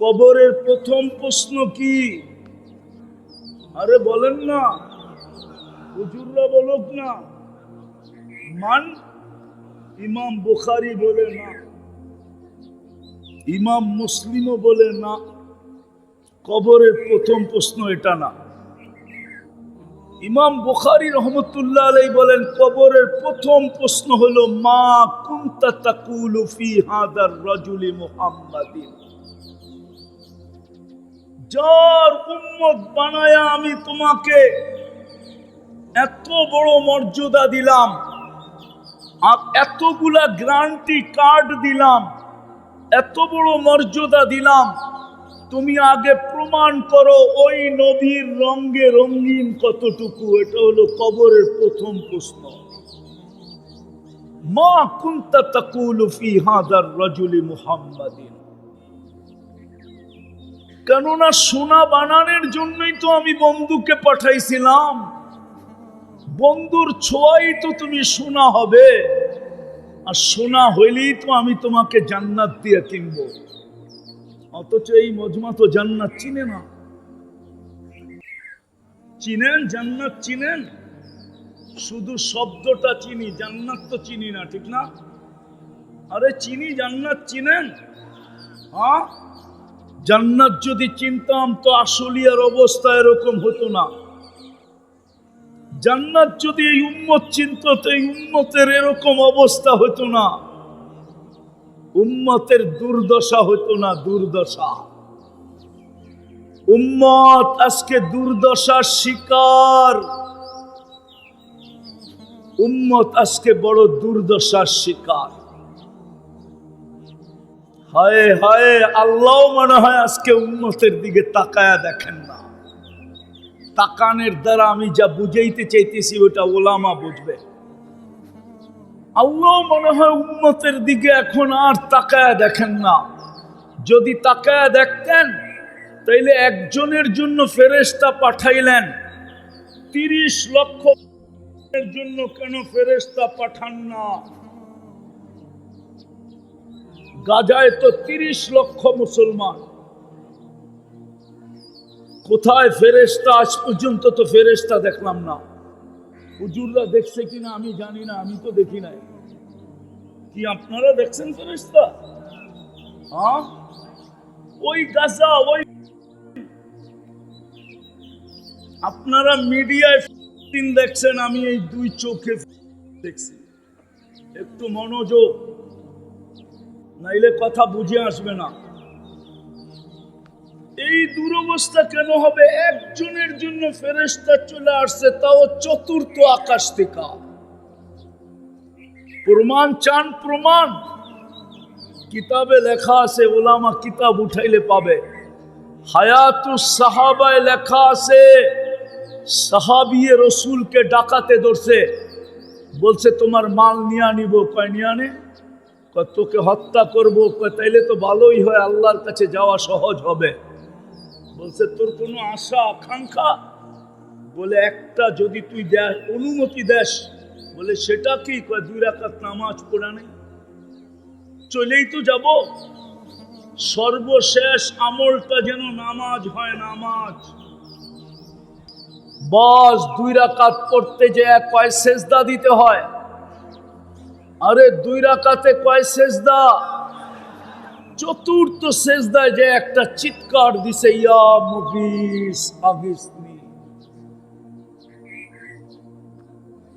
কবরের প্রথম প্রশ্ন কি? আরে বলেন না। হুজুররা বলুক না। মান? ইমাম বুখারি বলে না। ইমাম মুসলিমও বলে না। কবরের প্রথম প্রশ্ন এটা না। ইমাম বুখারি রহমতুল্লাহ আলাই বলেন, কবরের প্রথম প্রশ্ন হলো, মা কুন্তা তাকুলু ফি হাদার রাজুলি মুহাম্মাদিন? যার উম্মত বানায়া আমি তোমাকে এত বড় মর্যাদা দিলাম, আর এতগুলা গ্রান্টি কার্ড দিলাম, এত বড় মর্যাদা দিলাম। তুমি আগে প্রমাণ করো ওই নবীর রঙ্গে রঙিন কতটুকু, এটা হলো কবরের প্রথম প্রশ্ন। মা কুন্তা তাকুলু ফি হাদার রাজুলি মুহাম্মাদিন। কেননা সোনা বানানোর জন্যই তো আমি বন্ধুকে পাঠাইছিলাম। বন্ধুর ছোঁয়াই তো তুমি সোনা হবে। আর সোনা হইলেই তো আমি তোমাকে জান্নাত দিয়ে কিনবো। অথচ এই মজমা তো জান্নাত চিনে না। চিনেন, জান্নাত চিনেন? শুধু শব্দটা চিনি, জান্নাত তো চিনি না, ঠিক না? আরে চিনি, জান্নাত চিনেন? হ্যাঁ? জান্নাত যদি চিনতাম তো আসলিয়ার অবস্থা এরকম হতো না। জান্নাত যদি এই উম্মত চিনত তো এই উম্মতের এরকম অবস্থা হতো না। উম্মতের দুর্দশা হতো না, দুর্দশা। উম্মত আজকে দুর্দশার শিকার। উম্মত আজকে বড় দুর্দশার শিকার। হায় হায়, আল্লাহ মনে হয় আজকে উন্নতের দিকে তাকায়া দেখেন না। তাকানের দ্বারা আমি যা বুঝাইতে চাইতেছি, ওটা ওলামা বুঝবে। আল্লাহ মনে হয় উন্নতের দিকে এখন আর তাকায়া দেখেন না। যদি তাকায়া দেখতেন, তাইলে একজনের জন্য ফেরেস্তা পাঠাইলেন। তিরিশ লক্ষ এর জন্য কেন ফেরেস্তা পাঠান না? গাজায় তো তিরিশ লক্ষ মুসলমান। কোথায় ফেরেস্তা আজ পর্যন্ত তো ফেরেস্তা দেখলাম না। হুজুররা দেখছে কিনা আমি জানি না, আমি তো দেখি নাই। কি আপনারা দেখছেন ফেরেস্তা হ্যাঁ? ওই গাজা, ওই আপনারা মিডিয়ায় দেখছেন, আমি এই দুই চোখে দেখছি। একটু মনোযোগ। নাইলে কথা বুঝে আসবে না। এই দুরবস্থা কেন হবে? একজনের জন্য ফেরেস্তা চলে আসছে, তাও চতুর্থ আকাশ থেকে। প্রমাণ চান, প্রমাণ। কিতাবে লেখা আছে, ওলামা কিতাব উঠাইলে পাবে। হায়াতু সাহাবায় লেখা আছে, সাহাবিয়ে রসুলকে ডাকাতে ধরছে। বলছে, তোমার মাল নিয়ে নিব কয়, নিয়ে তোকে হত্যা করব। তাইলে তো ভালোই হয়, আল্লাহর কাছে যাওয়া সহজ হবে। বলছে, তোর কোনো আশা, আকাঙ্ক্ষা? বলে, একটা যদি তুই দেস অনুমতি দেস। বলে, সেটা কি? কয়, দুই রাকাত নামাজ পড়া নেই। চলেই তো যাব। সর্বশেষ আমলটা যেন নামাজ হয় নামাজ। বস, দুই রাকাত পড়তে যে কয়, সেজদা দিতে হয়। আরে দুই রাকাতে কয় সেজদা? চতুর্থ সেজদায় যে একটা চিৎকার দিছে, ইয়া মুগিস আগিসনি।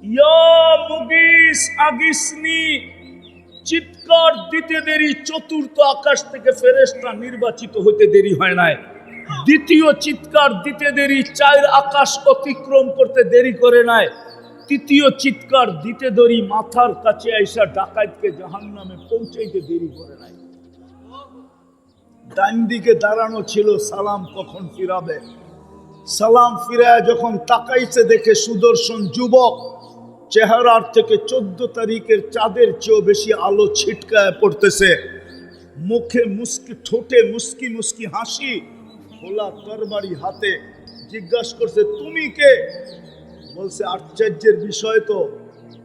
ইয়া মুগিস আগিসনি। চিৎকার দিতে দেরি, চতুর্থ আকাশ থেকে ফেরেশতা নির্বাচিত হতে দেরি হয় নাই। দ্বিতীয় চিৎকার দিতে দেরি, চার আকাশ অতিক্রম করতে দেরি করে নাই। তৃতীয় চিৎকার দিতে ধরি মাথার কাছে আইসা ডাকাতকে জাহান নামে পৌঁছাইতে দেরি করে নাই। ডান দিকে দাঁড়ানো ছিল, সালাম কখন ফিরাবে? সালাম ফিরায় যখন তাকাইছে দেখে সুদর্শন যুবক, চেহারার থেকে চোদ্দ তারিখের চাঁদের চেয়েও বেশি আলো ছিটকায় পড়তেছে। মুখে মুস্কি, ঠোঁটে মুস্কি মুস্কি হাসি, খোলা তরবারি হাতে জিজ্ঞাসা করছে, তুমি কে? বলছে, আশ্চর্যের বিষয় তো,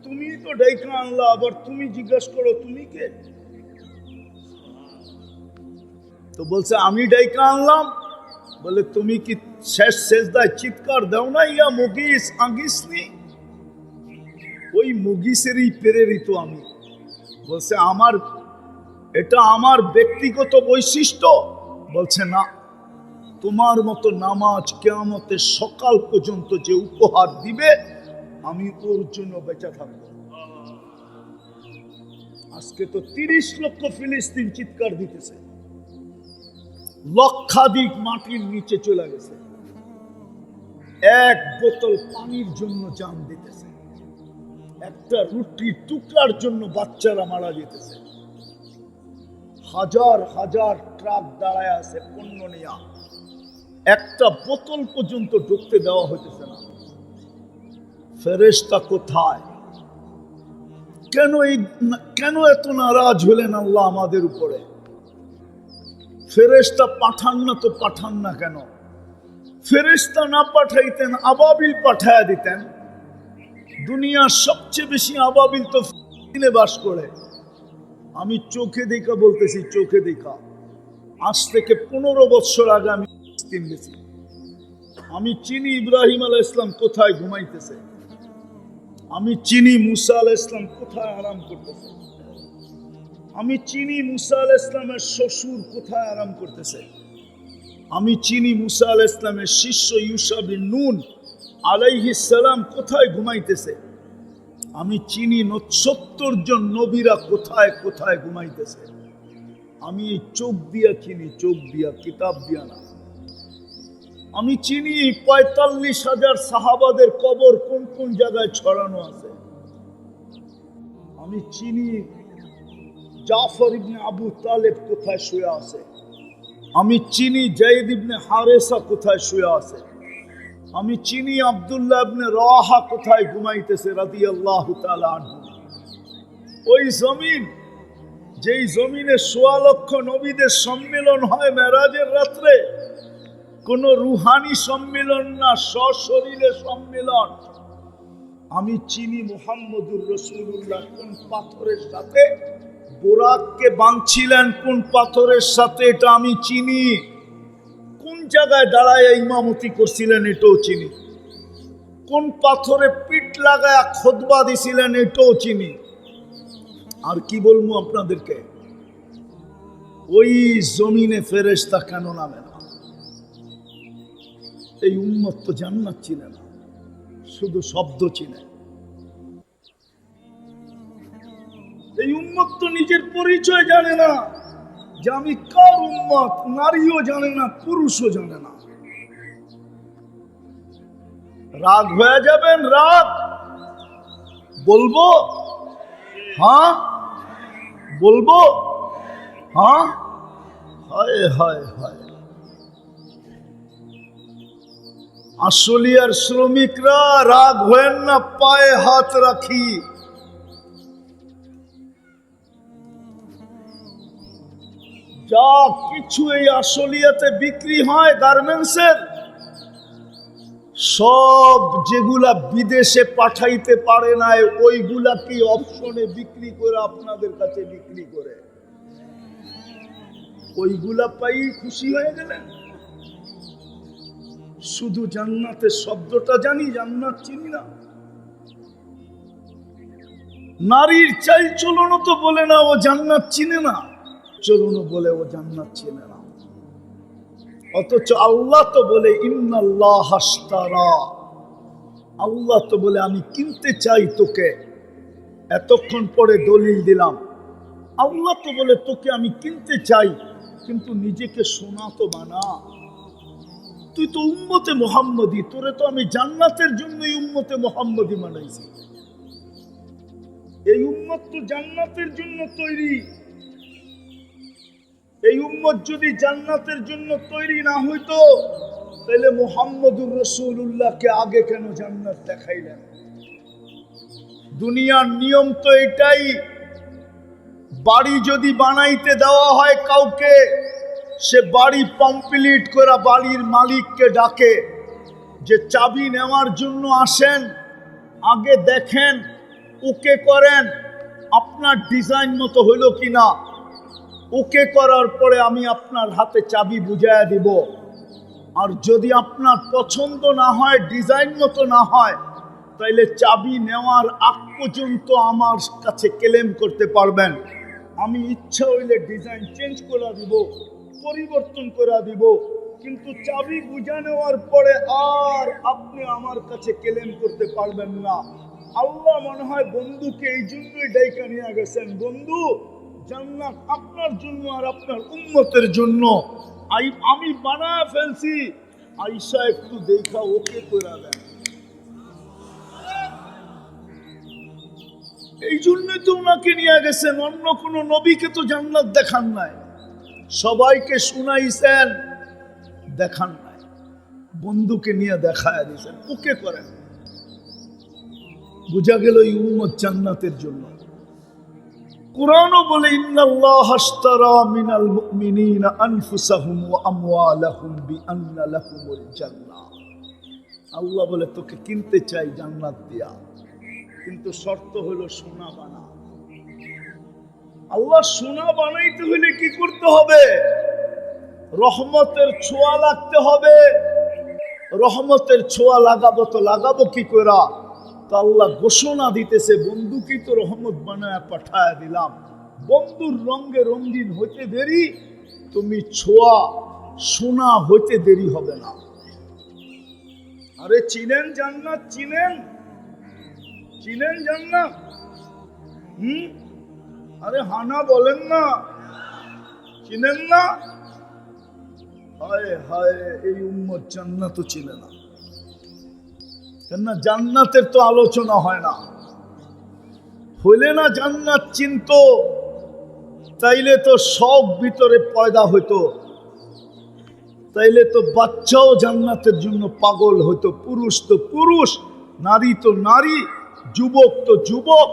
তুমি তো ডাইকা আনলা, আবার তুমি জিজ্ঞাসা করো, তুমি কে? তো বলছে, আমি ডাইকা আনলাম। বলে, তুমি কি শেষ শেষদায় চিৎকার দাও না ইয়া মুগিস আঙ্গিসনি? ওই মুগিসেরই প্রেরিত আমি। বলছে, আমার, এটা আমার ব্যক্তিগত বৈশিষ্ট্য। বলছে, না তোমার মতো নামাজ কেয়ামতের সকাল পর্যন্ত যে উপহার দিবে, আমি ওর জন্য বেঁচে থাকব। আজকে তো তিরিশ লক্ষ ফিলিস্তিন চিৎকার দিতেছে। লক্ষাধিক মাটির নিচে চলে গেছে। এক বোতল পানির জন্য জান দিতেছে। একটা রুটির টুকরার জন্য বাচ্চারা মারা যেতেছে। হাজার হাজার ট্রাক দাঁড়ায় আছে, পণ্য নেয়া। একটা বোতল পর্যন্ত ঢুকতে দেওয়া হইতেছে না। ফেরেশতা কোথায়? কেন এই কেন এত নারাজ হলেন আল্লাহ আমাদের উপরে? ফেরেশতা পাঠান না তো পাঠান না কেন? ফেরেশতা না পাঠাইতেন, আবাবিল পাঠায়া দিতেন। দুনিয়ার সবচেয়ে বেশি আবাবিল তো ফিলিস্তিনে বাস করে। আমি চোখে দেখা বলতেছি, চোখে দেখা। আজ থেকে পনেরো বছর আগে আমি ফিলিস্তিন গেছি। আমি চিনি ইব্রাহিম আলাহ ইসলাম কোথায় ঘুমাইতেছে? আমি চিনি মুসা আলাহ ইসলাম কোথায় আরাম করতেছে? আমি চিনি মুসা আলাহ ইসলামের শ্বশুর কোথায় আরাম করতেছে? আমি চিনি মুসা আলাহ ইসলামের শিষ্য ইউসা বিন নুন সালাম কোথায় ঘুমাইতেছে? আমি চিনি সত্তর জন নবীরা কোথায় কোথায় ঘুমাইতেছে? আমি চোখ দিয়া চিনি, চোখ দিয়া, কিতাব দিয়া না। আমি চিনি পঁয়তাল্লিশ হাজার সাহাবাদের কবর কোন কোন জায়গায় ছড়ানো আছে। আমি চিনি জাফর ইবনে আবু তালেব কোথায় শুয়ে আছে। আমি চিনি জাইদ ইবনে হারেসা কোথায় শুয়ে আছে। আমি চিনি আব্দুল্লাহ ইবনে রাহা কোথায় ঘুমাইতেছে তাআলা আনহু। ওই জমিন, যেই জমিনে সোয়া লক্ষ নবীদের সম্মেলন হয় মেরাজের রাত্রে কোন রুহানি সম্মেলন না, সশরীরে সম্মেলন। আমি চিনি মুহাম্মদুর রসুল্লাহ কোন পাথরের সাথে, বোরাককে বাঁধছিলেন কোন পাথরের সাথে, এটা আমি চিনি। কোন জায়গায় দাঁড়ায় ইমামতি করছিলেন, এটাও চিনি। কোন পাথরে পিঠ লাগায় খোদবা দিছিলেন, এটাও চিনি। আর কি বলব আপনাদেরকে? ওই জমিনে ফেরেশতা কেন নামে না? এই উন্মত তো জান্নাত চিনে না, শুধু শব্দ চিনে। এই উন্মত তো নিজের পরিচয় জানে না, যে আমি কার উন্মত নারীও জানে না, পুরুষও জানে না। রাগ হয়ে যাবেন রাগ? বলব? হ্যাঁ? বলব? হ্যাঁ? হায় হায় হায়। আসলিয়ার শ্রমিকরা রাগ হয়েন না, পায়ে হাত রাখি। যা কিছু এই আসলিয়াতে বিক্রি হয় গার্মেন্টসের, সব যেগুলা বিদেশে পাঠাইতে পারে না ওইগুলা কি অপশনে বিক্রি করে আপনাদের কাছে বিক্রি করে? ওইগুলা পাই খুশি হয়ে গেলেন? শুধু জান্নাতের শব্দটা জানি, জান্নাত চিনি না। নারীর চাই চলনও তো বলে না, ও জান্নাত চিনে না। চলনও বলে ও জান্নাত চিনে না। অথচ আল্লাহ তো বলে, ইন্নাল্লাহ হাস্তারা। আল্লাহ তো বলে, আমি কিনতে চাই তোকে। এতক্ষণ পরে দলিল দিলাম। আল্লাহ তো বলে, তোকে আমি কিনতে চাই, কিন্তু নিজেকে শোনা তো বানা। তুই তো উম্মতে মোহাম্মদী, তোরে তো আমি জান্নাতের জন্যই উম্মতে মোহাম্মদী বানাইছি। এই উম্মত তো জান্নাতের জন্য তৈরি। এই উম্মত যদি জান্নাতের জন্য তৈরি না হইতো তাহলে মোহাম্মদুর রসুল্লাহকে আগে কেন জান্নাত দেখাইলেন? দুনিয়ার নিয়ম তো এটাই, বাড়ি যদি বানাইতে দেওয়া হয় কাউকে সে বাড়ি কমপ্লিট করে বাড়ির মালিককে ডাকে যে চাবি নেওয়ার জন্য আসেন, আগে দেখেন, ওকে করেন, আপনার ডিজাইন মতো হইল কিনা। ওকে করার পরে আমি আপনার হাতে চাবি বুঝাইয়া দিব। আর যদি আপনার পছন্দ না হয়, ডিজাইন মতো না হয়, তাইলে চাবি নেওয়ার আগ পর্যন্ত আমার কাছে ক্লেম করতে পারবেন। আমি ইচ্ছা হইলে ডিজাইন চেঞ্জ করে দিব। পরিবর্তন করে দিব। কিন্তু চাবি বুঝা নেওয়ার পরে আর আপনি আমার কাছে ক্লেম করতে পারবেন না। আল্লাহ মনে হয় বন্ধুকে এই জন্যই ডাইকা নিয়ে গেছেন। বন্ধু, জান্নাত আপনার জন্য আর আপনার উন্মতের জন্য। আমি বানায় ফেলছি। আইসা একটু দেখা ওকে করে দেন। এই জন্যই তো ওনাকে নিয়ে গেছেন। অন্য কোনো নবীকে তো জান্নাত দেখান নাই। সবাইকে শুনাইছেন, দেখান নাই। বন্ধুকে নিয়ে দেখায় দিয়েছেন। ওকে করেন। বোঝা গেল এই উম্মত জান্নাতের জন্য। কোরআনও বলে, ইন্নাল্লাহ মিনাল আল্লাহ বলে, তোকে কিনতে চাই জান্নাত দিয়া। কিন্তু শর্ত হলো সোনা বানা। আল্লাহ সোনা বানাইতে হলে কি করতে হবে? রহমতের ছোঁয়া লাগতে হবে। রহমতের ছোঁয়া লাগাবো তো লাগাবো কি করা তো আল্লাহ ঘোষণা দিতেছে বন্ধুকে তো রহমত বানায় পাঠায় দিলাম। বন্ধুর রঙে রঙিন হইতে দেরি, তুমি ছোঁয়া, সোনা হইতে দেরি হবে না। আরে চিনেন জান্নাত, চিনেন? চিনেন জান্নাত? হুম? আরে হানা বলেন না। চিনেন না? হায় হায়, এই উম্মত জান্নাতও চিনে না। কেননা জান্নাতের তো আলোচনা হয় না। হইলে না জান্নাত চিন্ত, তাইলে তো সব ভিতরে পয়দা হইতো। তাইলে তো বাচ্চাও জান্নাতের জন্য পাগল হইতো। পুরুষ তো পুরুষ, নারী তো নারী, যুবক তো যুবক,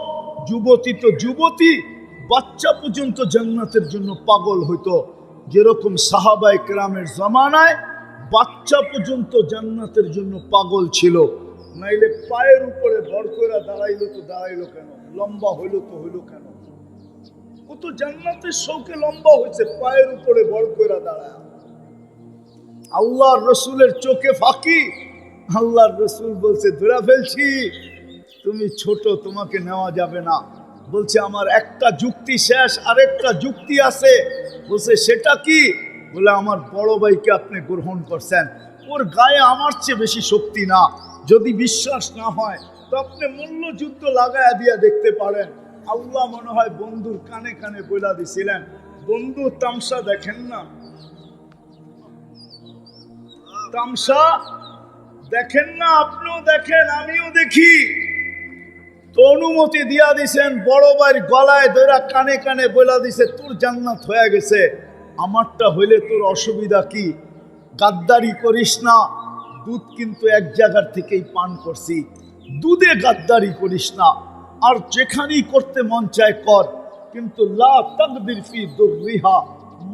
যুবতী তো যুবতী বাচ্চা পর্যন্ত জান্নাতের জন্য পাগল হইতো। যেরকম সাহাবাই গ্রামের জমানায় বাচ্চা পর্যন্ত জান্নাতের জন্য পাগল ছিল। নাইলে পায়ের উপরে ভর করে দাঁড়াইলো তো দাঁড়াইলো কেন? লম্বা হইল তো হইল কেন? ও তো জান্নাতের শৌকে লম্বা হয়েছে পায়ের উপরে ভর করে দাঁড়ায়। আল্লাহর রসুলের চোখে ফাঁকি। আল্লাহর রসুল বলছে, ধরা ফেলছি। তুমি ছোট, তোমাকে নেওয়া যাবে না। বলছে, আমার একটা যুক্তি শেষ, আরেকটা যুক্তি আছে। বলছে, সেটা কি? বলে, আমার বড় ভাইকে আপনি গ্রহণ করছেন। ওর গায়ে আমার চেয়ে বেশি শক্তি না। যদি বিশ্বাস না হয়, তো আপনি মূল্য যুদ্ধ লাগায়া দিয়া দেখতে পারেন। আল্লাহ মনে হয় বন্ধুর কানে কানে বইলা দিছিলেন। বন্ধু, তামসা দেখেন না? তামসা দেখেন না? আপনিও দেখেন, আমিও দেখি। তো অনুমতি দিয়া দিছেন, বড় ভাইয়ের গলায় ধরা কানে কানে বলা দিছে, তোর জান্নাত হয়ে গেছে, আমারটা হইলে তোর অসুবিধা কি? গাদ্দারি করিস না, দুধ কিন্তু এক জায়গার থেকেই পান করছি, দুধে গাদ্দারি করিস না, আর যেখানেই করতে মন চায় কর, কিন্তু লা তাকদির ফি দুররিহা,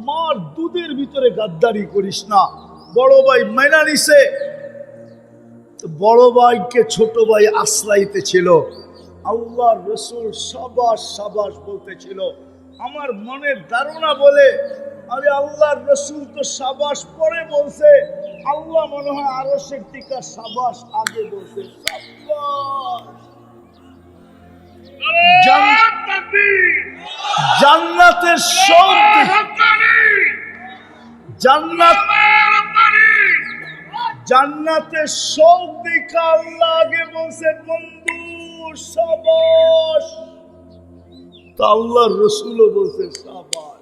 মার দুধের ভিতরে গাদ্দারি করিস না। বড় ভাই মাইনা নিছে। বড় ভাইকে ছোট ভাই আশ্রাইতে ছিল আল্লাহ রসুল সাবাস সাবাস বলতেছিল। আমার মনের ধারণা বলে, আরে আল্লাহর রসুল তো সাবাস পরে বলছে, আল্লাহ মনে হয় আরও টিকা সাবাস আগে বলছে। জান্নাতের সব জান্নাত। জান্নাতের সব দেখা আল্লাহ আগে বলছে, বন্ধু। সাবাস। তা আল্লাহর রসুলও বলছে সাবাস।